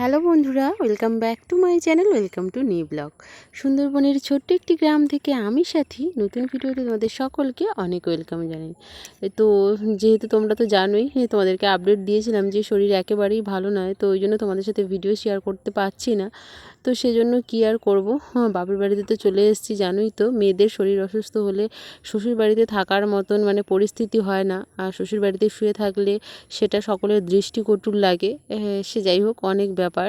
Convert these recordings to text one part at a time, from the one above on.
Hello বন্ধুরা, welcome back to my channel, welcome to new blog. সুন্দরবনের ছোট্ট একটি গ্রাম থেকে আমি সাথী, নতুন ভিডিওতে তোমাদের সকলকে অনেক ওয়েলকাম জানাই। তো যেহেতু তোমরা তো জানোই তোমাদেরকে আপডেট দিয়েছিলাম যে শরীর একেবারেই ভালো নয়, তো ওই জন্য তোমাদের সাথে ভিডিও শেয়ার করতে পারছি না। তো সেজন্য কী আর করব? হ্যাঁ, বাপের বাড়িতে তো চলে এসেছি জানোই তো। মেয়েদের শরীর অসুস্থ হলে শ্বশুর বাড়িতে থাকার মতন মানে পরিস্থিতি হয় না। আর শ্বশুর বাড়িতে শুয়ে থাকলে সেটা সকলের দৃষ্টিকটুর লাগে। সে যাই হোক অনেক ব্যাপার।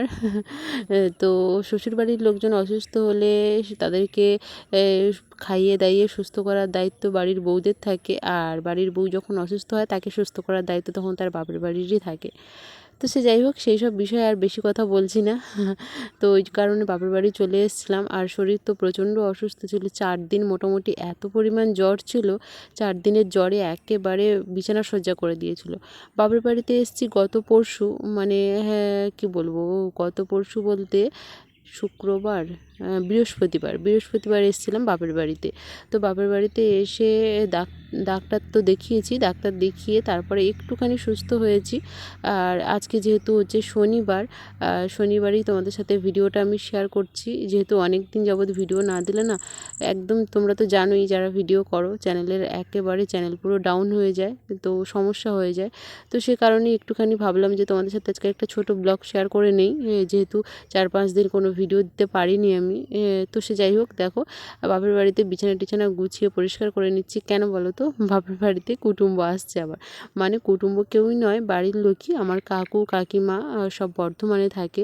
তো শ্বশুরবাড়ির লোকজন অসুস্থ হলে তাদেরকে খাইয়ে দাইয়ে সুস্থ করার দায়িত্ব বাড়ির বউদের থাকে। আর বাড়ির বউ যখন অসুস্থ হয় তাকে সুস্থ করার দায়িত্ব তখন তার বাপের বাড়িরই থাকে। তো সে যাই হোক, সেই সব বিষয়ে আর বেশি কথা বলছি না। তো ওই কারণে বাপের বাড়ি চলে এসেছিলাম। আর শরীর তো প্রচণ্ড অসুস্থ ছিল। চার দিন মোটামুটি এত পরিমাণ জ্বর ছিল, চার দিনের জ্বরে একেবারে বিছানা সজ্জা করে দিয়েছিল। বাপের বাড়িতে এসেছি গত পরশু মানে হ্যাঁ কী বলব, গত পরশু বলতে শুক্রবার বৃহস্পতিবার বৃহস্পতিবার এসেছিলাম বাপের বাড়িতে। তো বাপের বাড়িতে এসে ডাক্তার তো দেখিয়েছি, ডাক্তার দেখিয়ে তারপরে একটুখানি সুস্থ হয়েছি। আর আজকে যেহেতু হচ্ছে শনিবার শনিবারই তোমাদের সাথে ভিডিওটা আমি শেয়ার করছি। যেহেতু অনেক দিন যাবৎ ভিডিও না দিলে না, একদম তোমরা তো জানোই যারা ভিডিও করো, চ্যানেলের একেবারে চ্যানেল পুরো ডাউন হয়ে যায়, তো সমস্যা হয়ে যায়। তো সে কারণে একটুখানি ভাবলাম যে তোমাদের সাথে আজকে একটা ছোট ব্লগ শেয়ার করে নেই। যেহেতু চার পাঁচ দিন কোনো ভিডিও দিতে পারিনি আমি। তো সে যাই হোক, দেখো, বাপের বাড়িতে বিছানা টিছানা গুছিয়ে পরিষ্কার করে নিচ্ছি। কেন বলো তো? বাপের বাড়িতে কুটুম্ব আসছে আবার। মানে কুটুম্ব কেউই নয়, বাড়ির লোকই। আমার কাকু, কাকিমা সব বর্ধমানে থাকে।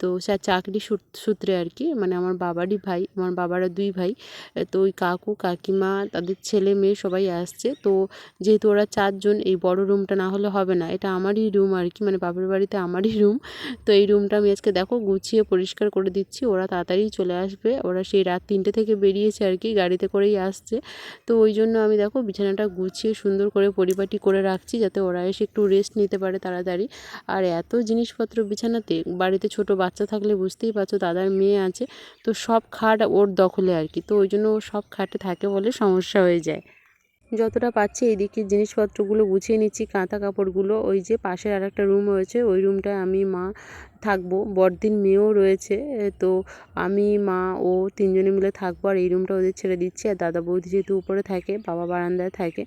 তো সে চাকরি সূত্রে আর কি। মানে আমার বাবারই ভাই, আমার বাবারা দুই ভাই। তো ওই কাকু, কাকিমা, তাদের ছেলে মেয়ে সবাই আসছে। তো যেহেতু ওরা চারজন, এই বড় রুমটা না হলে হবে না। এটা আমারই রুম আর কি। মানে বাপের বাড়িতে আমারই রুম। তো এই রুমটা আমি আজকে দেখো, গুছিয়ে পরিষ্কার করে দিচ্ছি, ওরা তাড়াতাড়ি চলে আসবে। ওরা সেই রাত তিনটে থেকে বেরিয়েছে আর কি, গাড়িতে করেই আসছে। তো ওই জন্য আমি দেখো বিছানাটা গুছিয়ে সুন্দর করে পরিপাটি করে রাখছি যাতে ওরা এসে একটু রেস্ট নিতে পারে তাড়াতাড়ি। আর এত জিনিসপত্র বিছানাতে, বাড়িতে ছোট বাচ্চা থাকলে বুঝতেই পারছ দাদার মেয়ে আছে, তো সব খাট ওর দখলে আর কি। তো ওই জন্য ও সব খাটে থাকে বলে সমস্যা হয়ে যায়। যতটা পাচ্ছি এইদিকে জিনিসপত্রগুলো গুছিয়ে নিচ্ছি কাঁথা কাপড়গুলো ওই যে পাশের আর একটা রুম রয়েছে, ওই রুমটায় আমি মা থাকব, বড়দিন মেয়েও রয়েছে তো আমি, মা, ও তিনজনে মিলে থাকব আর এই রুমটা ওদের ছেড়ে দিচ্ছি। আর দাদা বৌদি যেহেতু উপরে থাকে, বাবা বারান্দায় থাকে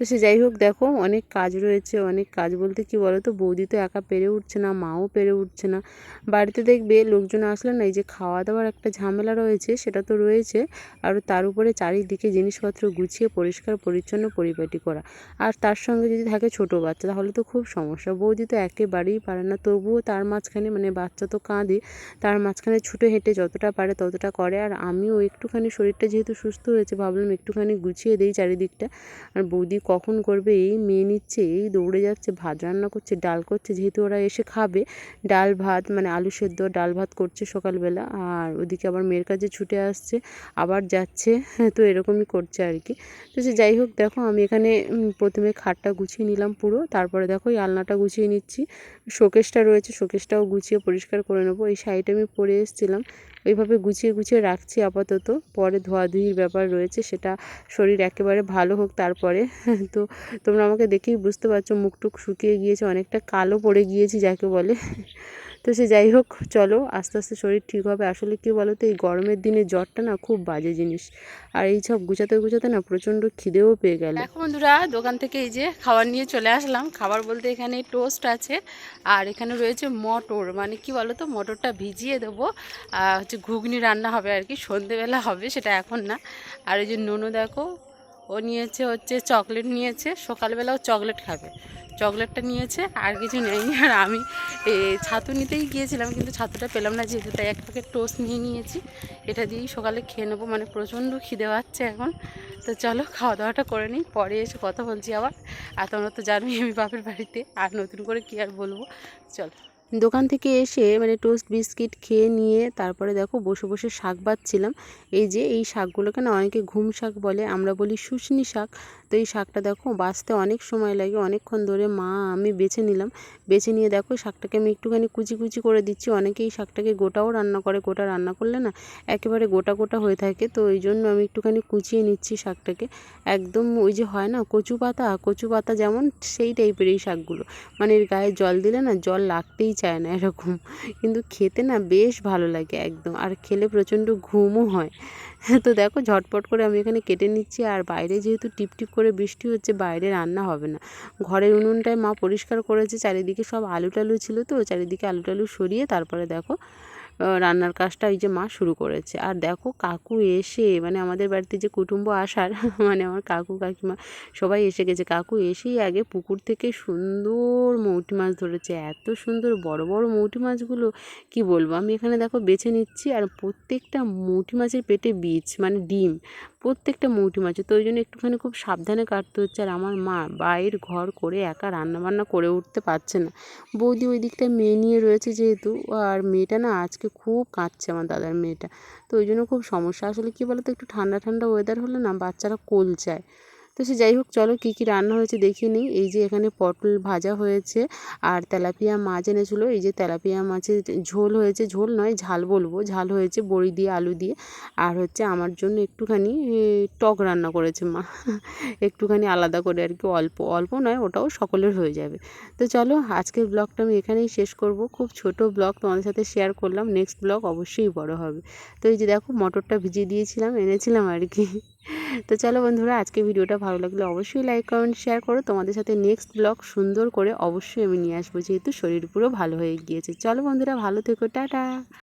তো সে যাই হোক, দেখো অনেক কাজ রয়েছে, অনেক কাজ বলতে কি বলো তো বৌদি তো একা পেরে উঠছে না, মাও পেরে উঠছে না। বাড়িতে দেখবে লোকজন আসলে না, এই যে খাওয়া দাওয়ার একটা ঝামেলা রয়েছে, সেটা তো রয়েছে, আর তার উপরে চারিদিকে জিনিসপত্র গুছিয়ে পরিষ্কার, পরিচ্ছন্ন পরিপাটি করা। আর তার সঙ্গে যদি থাকে ছোট বাচ্চা, তাহলে তো খুব সমস্যা। বৌদি তো একেবারেই পারে না, তবুও তার মাঝখানে মানে বাচ্চা তো কাঁদে, তার মাঝখানে ছুটে হেঁটে যতটা পারে ততটা করে। আর আমিও একটুখানি শরীরটা যেহেতু সুস্থ হয়েছে, ভাবলাম একটুখানি গুছিয়ে দিই চারিদিকটা। আর বৌদি কখন করবে? এই মেয়ে নিচ্ছে, এই দৌড়ে যাচ্ছে, ভাত রান্না করছে, ডাল করছে, যেহেতু ওরা এসে খাবে। ডাল ভাত মানে আলু সেদ্ধ ডাল ভাত করছে সকালবেলা। আর ওদিকে আবার মেয়ের কাছে ছুটে আসছে, আবার যাচ্ছে। তো এরকমই করছে আর কি। তো সে যাই হোক, দেখো আমি এখানে প্রথমে খাটটা গুছিয়ে নিলাম পুরো। তারপরে দেখো এই আলনাটা গুছিয়ে নিচ্ছি। শোকেসটা রয়েছে, শোকেসটাও গুছিয়ে পরিষ্কার করে নেব। এই শাড়িটা আমি পরে এসেছিলাম। ওইভাবে গুছিয়ে গুছিয়ে রাখছি আপাতত। পরে ধোয়াধুয়ির ব্যাপার রয়েছে, সেটা শরীর একেবারে ভালো হোক তারপরে। তো তোমরা আমাকে দেখেই বুঝতে পারছ, মুখটুক শুকিয়ে গিয়েছে, অনেকটা কালো পড়ে গিয়েছি, যাকে বলে। তো সে যাই হোক, চলো আস্তে আস্তে শরীর ঠিক হবে। আসলে কী বলো তো এই গরমের দিনে জ্বরটা না খুব বাজে জিনিস। আর এই সব গুছাতে গুছাতে না প্রচণ্ড খিদেও পেয়ে গেল। এখন বন্ধুরা, দোকান থেকে এই যে খাবার নিয়ে চলে আসলাম। খাবার বলতে এখানে টোস্ট আছে, আর এখানে রয়েছে মটর। মানে কি বলো তো মটরটা ভিজিয়ে দেবো। হচ্ছে ঘুগনি রান্না হবে আর কি, সন্ধেবেলা হবে, সেটা এখন না। আর এই যে নুনু দেখো, ও নিয়েছে হচ্ছে চকলেট নিয়েছে, সকালবেলাও চকলেট খাবে। চকলেটটা নিয়েছে, আর কিছু নেয়নি। আর আমি ছাতু নিতেই গিয়েছিলাম, কিন্তু ছাতুটা পেলাম না যেহেতু, তাই এক প্যাকেট টোস্ট নিয়ে নিয়েছি। এটা দিয়েই সকালে খেয়ে নেব মানে প্রচণ্ড খিদে পাচ্ছে এখন। তো চলো খাওয়া দাওয়াটা করে নিই, পরে এসে কথা বলছি আবার। আর তোমরা তো জানোই আমি বাপের বাড়িতে, আর নতুন করে কী আর বলব? চলো। দোকান থেকে এসে মানে টোস্ট বিস্কিট খেয়ে নিয়ে তারপরে দেখো বসে বসে শাক বাচ্ছিলাম। এই যে এই শাকগুলোকে না অনেকে ঘুম শাক বলে, আমরা বলি শুশনি শাক। তো এই শাকটা দেখো বাঁচতে অনেক সময় লাগে, অনেকক্ষণ ধরে মা আমি বেছে নিলাম। বেছে নিয়ে দেখো শাকটাকে আমি একটুখানি কুচি কুচি করে দিচ্ছি। অনেকে এই শাকটাকে গোটাও রান্না করে, গোটা রান্না করলে না একেবারে গোটা গোটা হয়ে থাকে। তো ওই জন্য আমি একটুখানি কুচিয়ে নিচ্ছি শাকটাকে। একদম ওই যে হয় না কচু পাতা কচু পাতা যেমন সেই টাইপের এই শাকগুলো। মানে এর গায়ে জল দিলে না জল লাগতেই চায় না এরকম। কিন্তু খেতে না বেশ ভালো লাগে একদম। আর খেলে প্রচণ্ড ঘুমও হয়। তো দেখো ঝটপট করে আমি এখানে কেটে নিচ্ছি। আর বাইরে যেহেতু টিপটিপ করে বৃষ্টি হচ্ছে, বাইরে রান্না হবে না। ঘরের উনুনটায় মা পরিষ্কার করেছে। চারিদিকে সব আলু টালু ছিল তো, চারিদিকে আলু টালু সরিয়ে তারপরে দেখো রান্নার কাজটা এই যে মা শুরু করেছে। আর দেখো কাকু এসে মানে আমাদের বাড়িতে যে কুটুম্ব আসার মানে আমার কাকু কাকিমা সবাই এসে গেছে। কাকু এসেই আগে পুকুর থেকে সুন্দর মৌটি মাছ ধরেছে। এত সুন্দর বড় বড় মৌটি মাছগুলো, কি বলব? আমি এখানে দেখো বেছে নিচ্ছি আর প্রত্যেকটা মৌটি মাছের পেটে বীজ মানে ডিম, প্রত্যেকটা মৌটি মাছে। তো ওই জন্য একটুখানি খুব সাবধানে কাটতে হচ্ছে। আর আমার মা বাইর ঘর করে একা রান্নাবান্না করে উঠতে পারছে না। বৌদি ওই দিকটায় মেয়ে নিয়ে রয়েছে যেহেতু। আর মেয়েটা না আজকে খুব কাঁদছে আমার দাদার মেয়েটা। তো ওই জন্য খুব সমস্যা। আসলে কী বলতো, একটু ঠান্ডা ঠান্ডা ওয়েদার হলে না বাচ্চারা কোল চায়। তো সে যাই হোক, চলো কী কী রান্না হয়েছে দেখিয়ে নিই। এই যে এখানে পটল ভাজা হয়েছে আর তেলাপিয়া মাছ এনেছিলো। এই যে তেলাপিয়া মাছের ঝোল হয়েছে। ঝোল নয়, ঝাল বলব। ঝাল হয়েছে বড়ি দিয়ে, আলু দিয়ে। আর হচ্ছে আমার জন্য একটুখানি টক রান্না করেছে মা। একটুখানি আলাদা করে আর কি, অল্প। অল্প নয়, ওটাও সকলের হয়ে যাবে। তো চলো, আজকের ব্লগটা আমি এখানেই শেষ করব। খুব ছোট ব্লগ, তোমাদের সাথে শেয়ার করলাম। নেক্সট ব্লগ অবশ্যই বড় হবে। তো এই যে দেখো, মটরটা ভিজিয়ে দিয়েছিলাম, এনেছিলাম আর কি। তো চলো বন্ধুরা, আজকে ভিডিওটা ভালো লাগলে অবশ্যই লাইক কমেন্ট শেয়ার করো। তোমাদের সাথে নেক্সট ব্লগ সুন্দর করে অবশ্যই আমি নিয়ে আসব, যেহেতু শরীর পুরো ভালো হয়ে গিয়েছে। চলো বন্ধুরা, ভালো থেকো, টাটা।